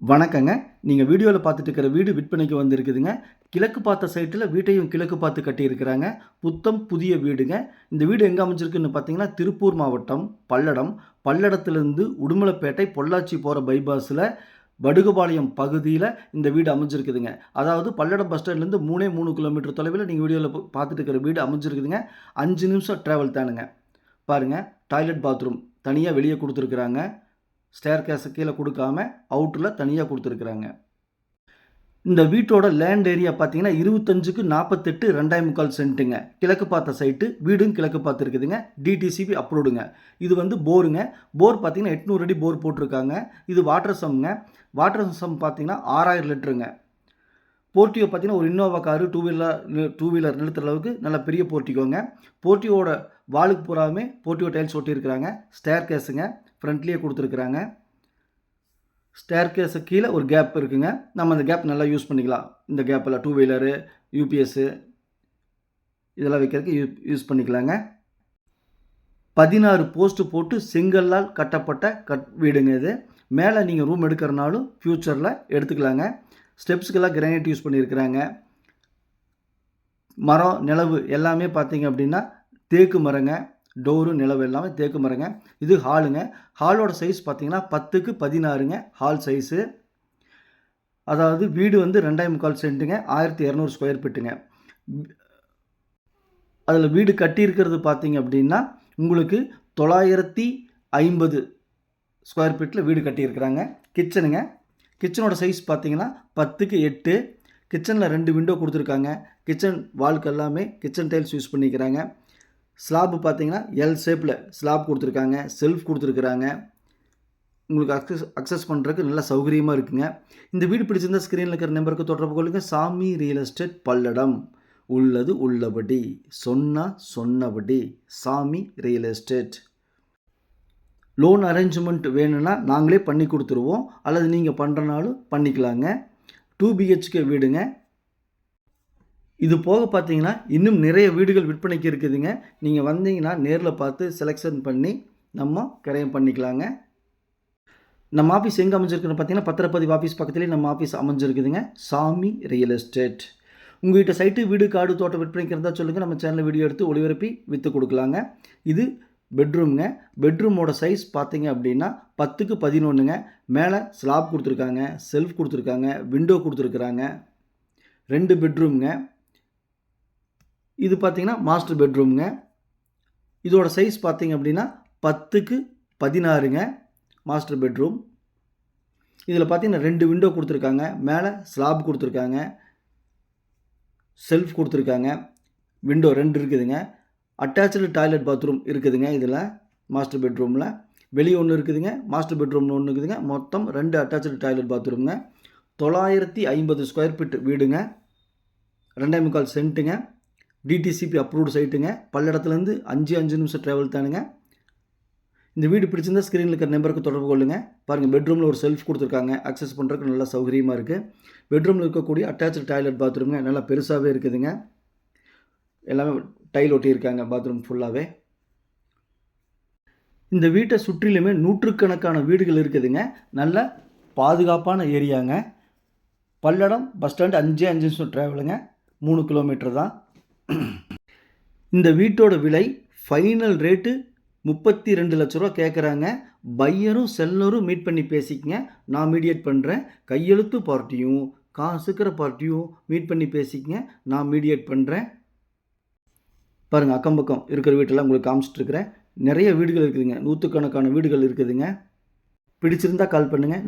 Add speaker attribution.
Speaker 1: வணக்கங்க. நீங்கள் வீடியோவில் பார்த்துட்டு இருக்கிற வீடு விற்பனைக்கு வந்திருக்குதுங்க. கிழக்கு பார்த்த சைட்டில் வீட்டையும் கிழக்கு பார்த்து கட்டியிருக்கிறாங்க. புத்தம் புதிய வீடுங்க. இந்த வீடு எங்கே அமைஞ்சிருக்குன்னு பார்த்தீங்கன்னா திருப்பூர் மாவட்டம் பல்லடம். பல்லடத்துலேருந்து உடுமலைப்பேட்டை பொள்ளாச்சி போகிற பைபாஸில் வடுகுபாளையம் பகுதியில் இந்த வீடு அமைஞ்சிருக்குதுங்க. அதாவது பல்லடம் பஸ் ஸ்டாண்ட்லேருந்து மூணே மூணு கிலோமீட்டர் தொலைவில் நீங்கள் வீடியோவில் பார்த்துட்டு இருக்கிற வீடு அமைஞ்சிருக்குதுங்க. அஞ்சு நிமிஷம் ட்ராவல் தானுங்க. பாருங்கள் டாய்லெட் பாத்ரூம் தனியாக வெளியே கொடுத்துருக்குறாங்க. ஸ்டேர் கேஸை கீழே கொடுக்காம அவுட்டரில் தனியாக கொடுத்துருக்குறாங்க. இந்த வீட்டோட லேண்ட் ஏரியா பார்த்தீங்கன்னா இருபத்தஞ்சுக்கு நாற்பத்தெட்டு ரெண்டாயிரம் முக்கால் சென்ட்டுங்க கிழக்கு பார்த்த சைட்டு வீடும் கிழக்கு பார்த்து இருக்குதுங்க டிடிசிபி அப்ரூவ்டுங்க இது வந்து போருங்க. போர் பார்த்தீங்கன்னா எட்நூறு அடி போர் போட்டிருக்காங்க. இது வாட்டர் சம்ங்க வாட்டர் சம் பார்த்தீங்கன்னா ஆறாயிரம் லிட்டருங்க போர்ட்டியோ பார்த்தீங்கன்னா ஒரு Innova car two wheeler two wheeler நிறுத்துற அளவுக்கு நல்ல பெரிய போர்ட்டிக்கோங்க போர்ட்டியோட வாலுக்கு பூராவுமே போட்டியோ டைல்ஸ் ஒட்டியிருக்கிறாங்க. ஸ்டேர் கேஸுங்க ஃப்ரண்ட்லேயே கொடுத்துருக்குறாங்க. ஸ்டேர் கேஸு கீழே ஒரு கேப் இருக்குங்க. நம்ம அந்த கேப் நல்லா யூஸ் பண்ணிக்கலாம். இந்த கேப்பில் டூ வீலரு யூபிஎஸ்ஸு இதெல்லாம் வைக்கிறதுக்கு யூ யூஸ் பண்ணிக்கலாங்க. பதினாறு போஸ்ட்டு போட்டு செங்கல்லால் கட்டப்பட்ட கட் வீடுங்க இது. மேலே நீங்கள் ரூம் எடுக்கிறனாலும் ஃப்யூச்சரில் எடுத்துக்கலாங்க. ஸ்டெப்ஸுக்கெல்லாம் கிரானைட் யூஸ் பண்ணியிருக்கிறாங்க. மரம் நிலவு எல்லாமே பார்த்தீங்க அப்படின்னா தேக்கு மரங்க டோரு நிலவு எல்லாமே தேக்கு மரங்க. இது ஹாலுங்க. ஹாலோட சைஸ் பார்த்தீங்கன்னா பத்துக்கு பதினாறுங்க. ஹால் சைஸு அதாவது வீடு வந்து ரெண்டாயிரம் முக்கால் சென்ட்டுங்க. ஆயிரத்தி இரநூறு ஸ்கொயர் ஃபீட்டுங்க அதில் வீடு கட்டியிருக்கிறது பார்த்தீங்க அப்படின்னா உங்களுக்கு தொள்ளாயிரத்தி ஐம்பது ஸ்கொயர் ஃபீட்டில் வீடு கட்டியிருக்கிறாங்க. கிச்சனுங்க கிச்சனோட சைஸ் பார்த்தீங்கன்னா பத்துக்கு எட்டு. கிச்சனில் ரெண்டு விண்டோ கொடுத்துருக்காங்க. கிச்சன் வால்க்கு எல்லாமே கிச்சன் டைல்ஸ் யூஸ் பண்ணிக்கிறாங்க. ஸ்லாப்பு பார்த்தீங்கன்னா எல் ஷேப்பில் ஸ்லாப் கொடுத்துருக்காங்க செல்ஃப் கொடுத்துருக்குறாங்க. உங்களுக்கு அக்சஸ் அக்சஸ் பண்ணுறதுக்கு நல்ல சௌகரியமாக இருக்குங்க. இந்த வீடு பிடிச்சிருந்தால் ஸ்க்ரீனில் இருக்கிற நம்பருக்கு தொடர்பு கொள்ளுங்க. சாமி ரியல் எஸ்டேட் பல்லடம். உள்ளது உள்ளபடி சொன்னால் சொன்னபடி சாமி ரியல் எஸ்டேட் லோன் அரேஞ்ச்மெண்ட் வேணும்னா நாங்களே பண்ணி கொடுத்துருவோம். அல்லது நீங்கள் பண்ணுறனாலும் பண்ணிக்கலாங்க. டூ பிஹெச்கே வீடுங்க. இது போக பார்த்தீங்கன்னா இன்னும் நிறைய வீடுகள் விற்பனைக்கு இருக்குதுங்க. நீங்கள் வந்தீங்கன்னா நேரில் பார்த்து செலெக்ஷன் பண்ணி நம்ம கிரயம் பண்ணிக்கலாங்க. நம்ம ஆஃபீஸ் எங்கே அமைஞ்சிருக்குன்னு பார்த்தீங்கன்னா பத்திரப்பதிவு ஆஃபீஸ் பக்கத்துலேயே நம்ம ஆஃபீஸ் அமைஞ்சிருக்குதுங்க. சாமி ரியல் எஸ்டேட் உங்கள்கிட்ட சைட்டு வீடு காடு தோட்டம் விற்பனைக்கு இருந்தால் சொல்லுங்கள் நம்ம சேனலில் வீடியோ எடுத்து ஒளிபரப்பி விற்று கொடுக்கலாங்க. இது பெட்ரூம்ங்க பெட்ரூமோட சைஸ் பார்த்தீங்க அப்படின்னா பத்துக்கு பதினொன்றுங்க மேலே ஸ்லாப் கொடுத்துருக்காங்க செல்ஃப் கொடுத்துருக்காங்க விண்டோ கொடுத்துருக்குறாங்க. ரெண்டு பெட்ரூம்ங்க இது பார்த்தீங்கன்னா மாஸ்டர் பெட்ரூம்ங்க இதோட சைஸ் பார்த்தீங்க அப்படின்னா பத்துக்கு பதினாறுங்க மாஸ்டர் பெட்ரூம் இதில் பார்த்தீங்கன்னா ரெண்டு விண்டோ கொடுத்துருக்காங்க. மேலே ஸ்லாப் கொடுத்துருக்காங்க. செல்ஃப் கொடுத்துருக்காங்க. விண்டோ ரெண்டு இருக்குதுங்க. அட்டாச்சு டாய்லெட் பாத்ரூம் இருக்குதுங்க இதில் மாஸ்டர் பெட்ரூமில் வெளியே ஒன்று இருக்குதுங்க. மாஸ்டர் பெட்ரூம்னு ஒன்று இருக்குதுங்க. மொத்தம் ரெண்டு அட்டாச்சு டாய்லெட் பாத்ரூம்ங்க தொள்ளாயிரத்தி ஐம்பது ஸ்கொயர் ஃபீட் வீடுங்க. ரெண்டே முக்கால் சென்ட்டுங்க டிடிசிபி அப்ரூவ்டு சைட்டுங்க பல்லடத்துலேருந்து அஞ்சு அஞ்சு நிமிஷம் ட்ராவல் தானுங்க. இந்த வீடு பிடிச்சிருந்தா ஸ்க்ரீனில் இருக்கிற நம்பருக்கு தொடர்பு கொள்ளுங்கள் பாருங்கள் பெட்ரூமில் ஒரு செல்ஃப் கொடுத்துருக்காங்க. அக்சஸ் பண்ணுறதுக்கு நல்லா சௌகரியமாக இருக்குது பெட்ரூமில் இருக்கக்கூடிய அட்டாச்சு டாய்லெட் பாத்ரூம்ங்க நல்லா பெருசாகவே இருக்குதுங்க. எல்லாமே டைல் ஒட்டியிருக்காங்க பாத்ரூம் ஃபுல்லாகவே இந்த வீட்டை சுற்றிலுமே நூற்றுக்கணக்கான வீடுகள் இருக்குதுங்க. நல்ல பாதுகாப்பான ஏரியாங்க. பல்லடம் பஸ் ஸ்டாண்ட் அஞ்சு அஞ்சு நிமிஷம் ட்ராவலுங்க மூணு கிலோமீட்டர் தான். இந்த வீட்டோட விலை ஃபைனல் ரேட்டு முப்பத்தி ரெண்டு லட்ச ரூபா கேட்குறாங்க பையரும் செல்லரும் மீட் பண்ணி பேசிக்கங்க. நான் மீடியேட் பண்ணுறேன் கையெழுத்து பார்ட்டியும் காசுக்கிற பார்ட்டியும் மீட் பண்ணி பேசிக்கங்க. நான் மீடியேட் பண்ணுறேன் பாருங்கள் அக்கம் பக்கம் இருக்கிற வீட்டெல்லாம் உங்களுக்கு காமிச்சிட்டிருக்குறேன். நிறைய வீடுகள் இருக்குதுங்க. நூற்றுக்கணக்கான வீடுகள் இருக்குதுங்க. பிடிச்சிருந்தால் கால் பண்ணுங்கள்